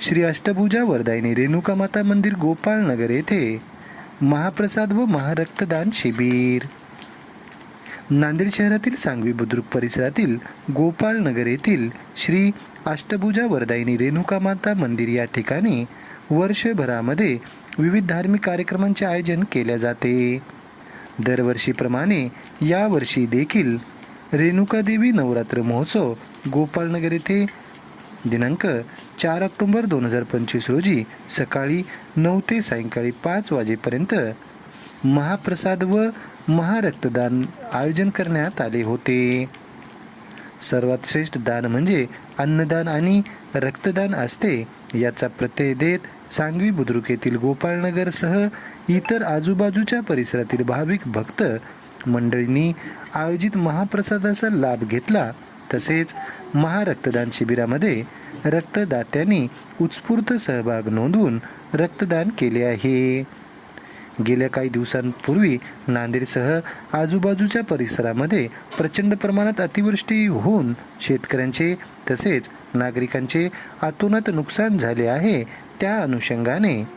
श्री अष्टभुजा वरदायिनी रेणुका माता मंदिर गोपाळनगर येथे महाप्रसाद व महारक्तदान शिबिर. नांदेड शहरातील सांगवी बुद्रुक परिसरातील गोपाळनगर येथील श्री अष्टभुजा वरदायिनी रेणुका माता मंदिर या ठिकाणी वर्षभरामध्ये विविध धार्मिक कार्यक्रमांचे आयोजन केले जाते. दरवर्षीप्रमाणे यावर्षी देखील रेणुकादेवी नवरात्र महोत्सव गोपाळनगर येथे दिनांक चार ऑक्टोबर दोन हजार पंचवीस रोजी सकाळी नऊ ते सायंकाळी पाच वाजेपर्यंत महाप्रसाद व महारक्तदान आयोजन करण्यात आले होते. सर्वात श्रेष्ठ दान म्हणजे अन्नदान आणि रक्तदान असते याचा प्रत्यय देत सांगवी बुद्रुक येथील गोपाळनगरसह इतर आजूबाजूच्या परिसरातील भाविक भक्त मंडळींनी आयोजित महाप्रसादाचा लाभ घेतला तसेच महारक्तदान शिबिरामध्ये रक्तदात्यांनी उत्स्फूर्त सहभाग नोंदवून रक्तदान केले आहे. गेल्या काही दिवसांपूर्वी नांदेडसह आजूबाजूच्या परिसरामध्ये प्रचंड प्रमाणात अतिवृष्टी होऊन शेतकऱ्यांचे तसेच नागरिकांचे अतोनात नुकसान झाले आहे त्या अनुषंगाने.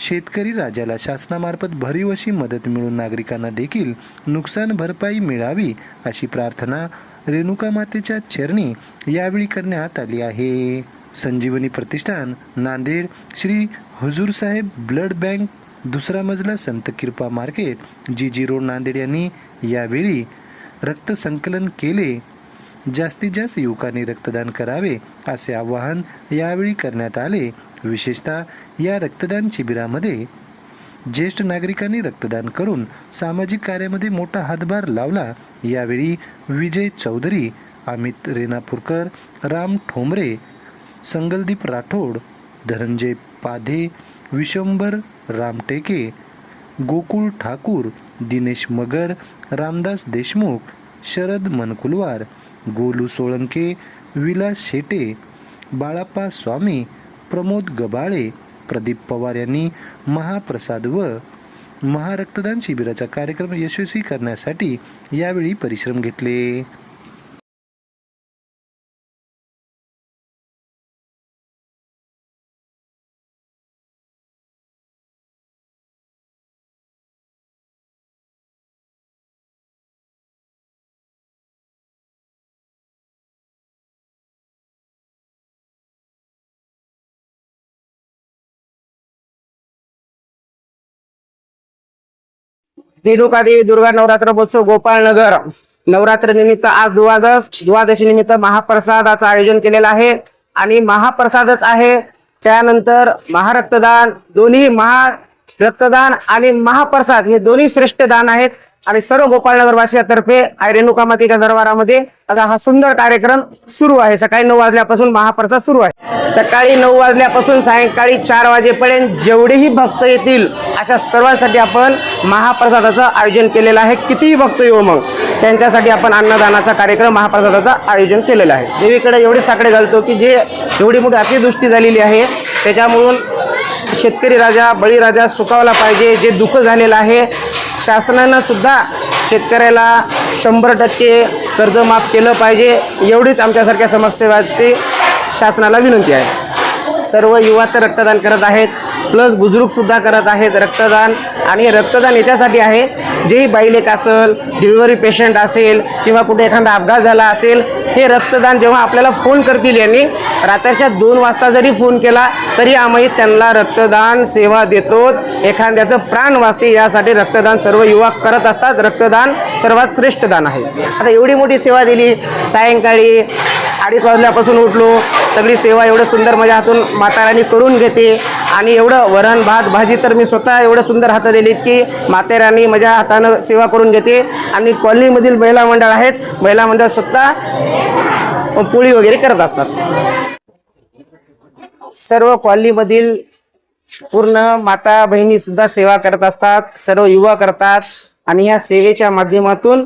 शेतकरी राजाला शासनामार्फत भरीव अशी मदत मिळून नागरिकांना देखील नुकसान भरपाई मिळावी अशी प्रार्थना रेणुका मातेच्या चरणी यावेळी करण्यात आली आहे. संजीवनी प्रतिष्ठान नांदेड श्री हुजूर साहेब ब्लड बँक दुसरा मजला Sant Kirpa market G G road Nanded यांनी यावेळी रक्त संकलन केले. जास्तीत जास्त युवकांनी रक्तदान करावे असे आवाहन यावेळी करण्यात आले. विशेषतः या रक्तदान शिबिरामध्ये ज्येष्ठ नागरिकांनी रक्तदान करून सामाजिक कार्यामध्ये मोठा हातभार लावला. यावेळी विजय चौधरी अमित रेनापूरकर राम ठोंबरे संगलदीप राठोड धनंजय पाधे विशंबर रामटेके गोकुळ ठाकूर दिनेश मगर रामदास देशमुख शरद मनकुलवार गोलू सोळंके विलास शेटे बाळाप्पा स्वामी प्रमोद गबाळे प्रदीप पवार यांनी महाप्रसाद व महारक्तदान शिबिराचा कार्यक्रम यशस्वी करण्यासाठी यावेळी परिश्रम घेतले. रेणुका देवी दुर्गा नवरात्र महोत्सव गोपाळनगर. नवरात्र निमित्त आज द्वादश द्वादशी निमित्त महाप्रसादाचं आयोजन केलेलं आहे. आणि महाप्रसादच आहे. त्यानंतर महारक्तदान दोन्ही महा रक्तदान आणि महाप्रसाद हे दोन्ही श्रेष्ठ दान आहेत. आणि सर्व गोपाळनगर वासियातर्फे आई रेणुका मातेच्या दरबारामध्ये आता हा सुंदर कार्यक्रम सुरू आहे. सकाळी नऊ वाजल्यापासून महाप्रसाद सुरू आहे. सकाळी नऊ वाजल्यापासून सायंकाळी चार वाजेपर्यंत जेवढेही भक्त येतील अशा सर्वांसाठी आपण महाप्रसादाचं आयोजन केलेलं आहे. कितीही भक्त येऊ मग त्यांच्यासाठी आपण अन्नदानाचा कार्यक्रम महाप्रसादाचं आयोजन केलेलं आहे. देवीकडे एवढे साकडे घालतो की जे एवढी मोठी अतिदृष्टी झालेली आहे त्याच्यामुळून शेतकरी राजा बळीराजा सुकावला पाहिजे जे दुःख झालेलं आहे शासनानं सुद्धा शेतकऱ्याला शंभर टक्के कर्ज माफ केलं पाहिजे एवढीच आमच्यासारख्या समाजसेवाची शासनाला विनंती आहे. सर्व युवा तर रक्तदान करत आहेत. प्लस बुजुर्गसुद्धा करत आहेत रक्तदान आणि रक्तदान याच्यासाठी आहे. जेही बाईलेक असेल डिलिव्हरी पेशंट असेल किंवा कुठे एखादा अपघात झाला असेल हे रक्तदान जेव्हा आपल्याला फोन करतील यांनी रात्रीच्या दोन वाजता जरी फोन केला तरी आम्ही त्यांना रक्तदान सेवा देतो. एखाद्याचं प्राण वाचते यासाठी रक्तदान सर्व युवा करत असतात. रक्तदान सर्वात श्रेष्ठ दान आहे. आता एवढी मोठी सेवा दिली सायंकाळी अडीच वाजल्यापासून उठलो. सगळी सेवा एवढं सुंदर माझ्या हातून माताराणी करून घेते. आणि एवढं वरण भात भाजी तर मी स्वतः एवढं सुंदर हातात दिलीत की मातेराणी माझ्या हातानं सेवा करून घेते. आणि कॉलनीमधील महिला मंडळ आहेत. महिला मंडळ स्वतः पोळी वगैरे करत असतात. सर्व कॉलनीमधील पूर्ण माता बहिणीसुद्धा सेवा करत असतात. सर्व युवा करतात. आणि या सेवेच्या माध्यमातून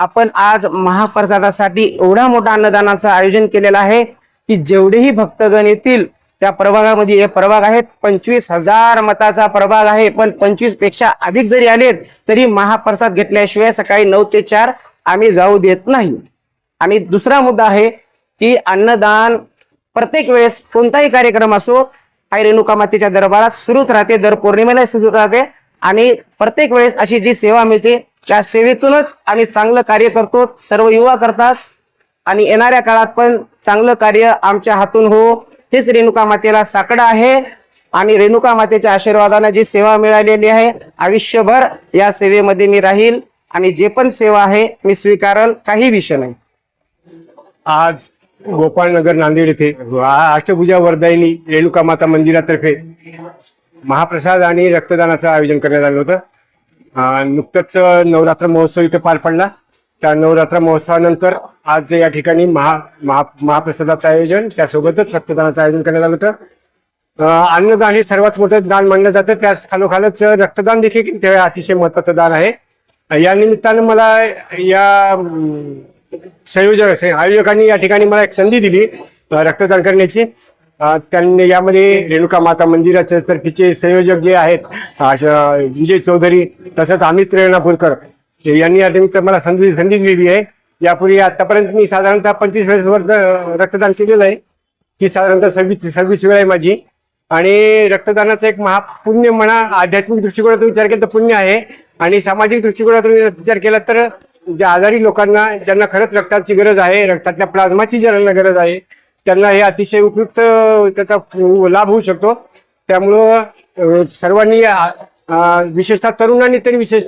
आपण आज महाप्रसादासाठी एवढा मोठा अन्नदानाचं आयोजन केलेलं आहे की जेवढेही भक्तगण येतील त्या प्रभागामध्ये हे प्रभाग आहेत. पंचवीस हजार मताचा प्रभाग आहे पण पंचवीसपेक्षा अधिक जरी आलेत तरी महाप्रसाद घेतल्याशिवाय सकाळी नऊ ते चार आम्ही जाऊ देत नाही. आणि दुसरा मुद्दा आहे की अन्नदान प्रत्येक वेळेस कोणताही कार्यक्रम असो आई रेणुका मातेच्या दरबारात सुरूच राहते दर पौर्णिमेला सुरू राहते. आणि प्रत्येक वेळेस अशी जी सेवा मिळते त्या सेवेतूनच आम्ही चांगलं कार्य करतो. सर्व युवा करतात. आणि येणाऱ्या काळात पण चांगलं कार्य आमच्या हातून हो. हेच रेणुका मातेला साकडं आहे. आणि रेणुका मातेच्या आशीर्वादाने जी सेवा मिळालेली आहे आयुष्यभर या सेवेमध्ये मी राहील. आणि जे पण सेवा आहे मी स्वीकारल. काही विषय नाही. आज गोपाळनगर नांदेड येथे अष्टभुजा वरदायिनी रेणुका माता मंदिरातर्फे महाप्रसाद आणि रक्तदानाचं आयोजन करण्यात आलं होतं. नुकतंच नवरात्र महोत्सव इथे पार पडला. त्या नवरात्र महोत्सवानंतर आज या ठिकाणी महा महा महाप्रसादाचं आयोजन त्यासोबतच रक्तदानाचं आयोजन करण्यात आलं होतं. अन्नदान हे सर्वात मोठं दान मानलं जातं. त्याच खालोखालच रक्तदान देखील ते अतिशय महत्वाचं दान आहे. या निमित्तानं मला या संयोजक आयोजकांनी या ठिकाणी मला एक संधी दिली रक्तदान करण्याची. त्यांनी यामध्ये रेणुका माता मंदिराचे तर्फेचे संयोजक जे आहेत विजय चौधरी तसंच अमित रेणापूरकर यांनी या निमित्त मला संधी संधी दिलेली आहे. यापूर्वी आतापर्यंत मी साधारणतः पंचवीस वेळेस वर रक्तदान केलेलं आहे. ही साधारणतः सव्वीस सव्वीस वेळ आहे माझी. आणि रक्तदानाचा एक महापुण्य म्हणा आध्यात्मिक दृष्टिकोनातून विचार केला तर पुण्य आहे. आणि सामाजिक दृष्टिकोनातून विचार केला तर ज्या आजारी लोकांना ज्यांना खरंच रक्ताची गरज आहे रक्तातल्या प्लाझ्माची ज्यांना गरज आहे त्यांना हे अतिशय उपयुक्त त्याचा लाभ होऊ शकतो. त्यामुळं सर्वांनी विशेषतः तरुणांनी तरी विशेष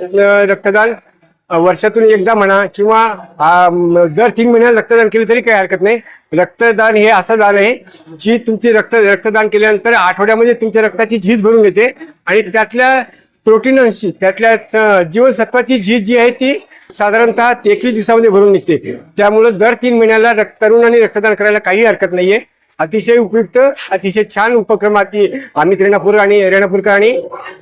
रक्तदान वर्षातून एकदा म्हणा किंवा दर तीन महिन्याला रक्तदान केलं तरी काही हरकत नाही. रक्तदान हे असं दान आहे जी तुमची रक्त रक्तदान केल्यानंतर आठवड्यामध्ये तुमच्या रक्ताची झीज भरून येते आणि त्यातल्या प्रोटीन अंशी. त्यातल्या जीवनसत्वाची झीज जी आहे ती साधारणतः एकवीस दिवसामध्ये भरून निघते. त्यामुळं दर तीन महिन्याला रक्त तरुणांनी रक्तदान करायला काही हरकत नाहीये. अतिशय उपयुक्त अतिशय छान उपक्रम अति अमित रेणापूर आणि रेणापूरकर आणि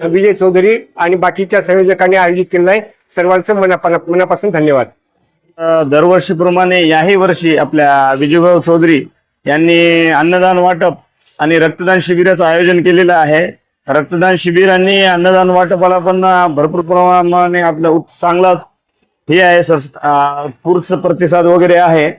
विजय चौधरी आणि बाकीच्या संयोजकांनी आयोजित केलेला आहे. सर्वांचं मनापा मनापासून धन्यवाद. दरवर्षीप्रमाणे याही वर्षी आपल्या विजयभाऊ चौधरी यांनी अन्नदान वाटप आणि रक्तदान शिबिराचं आयोजन केलेलं आहे. रक्तदान शिबिर आणि अन्नदान वाटपाला पण भरपूर प्रमाणाने आपलं चांगला हे आहे पूर्च प्रतिसाद वगैरे आहे.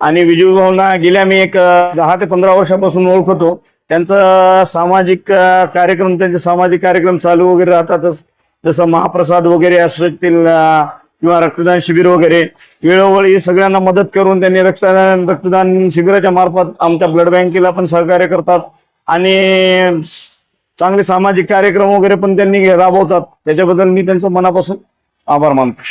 आणि विजयभाऊंना गेल्या मी एक दहा ते पंधरा वर्षापासून ओळखतो. त्यांचं सामाजिक कार्यक्रम त्यांचे सामाजिक कार्यक्रम चालू वगैरे राहतातच. जसं महाप्रसाद वगैरे असतील किंवा रक्तदान शिबिर वगैरे. वेळोवेळी सगळ्यांना मदत करून त्यांनी रक्तदान रक्तदान शिबिराच्या मार्फत आमच्या ब्लड बँकेला पण सहकार्य करतात. आणि चांगले सामाजिक कार्यक्रम वगैरे पण त्यांनी राबवतात. त्याच्याबद्दल मी त्यांचं मनापासून आभार मानतो.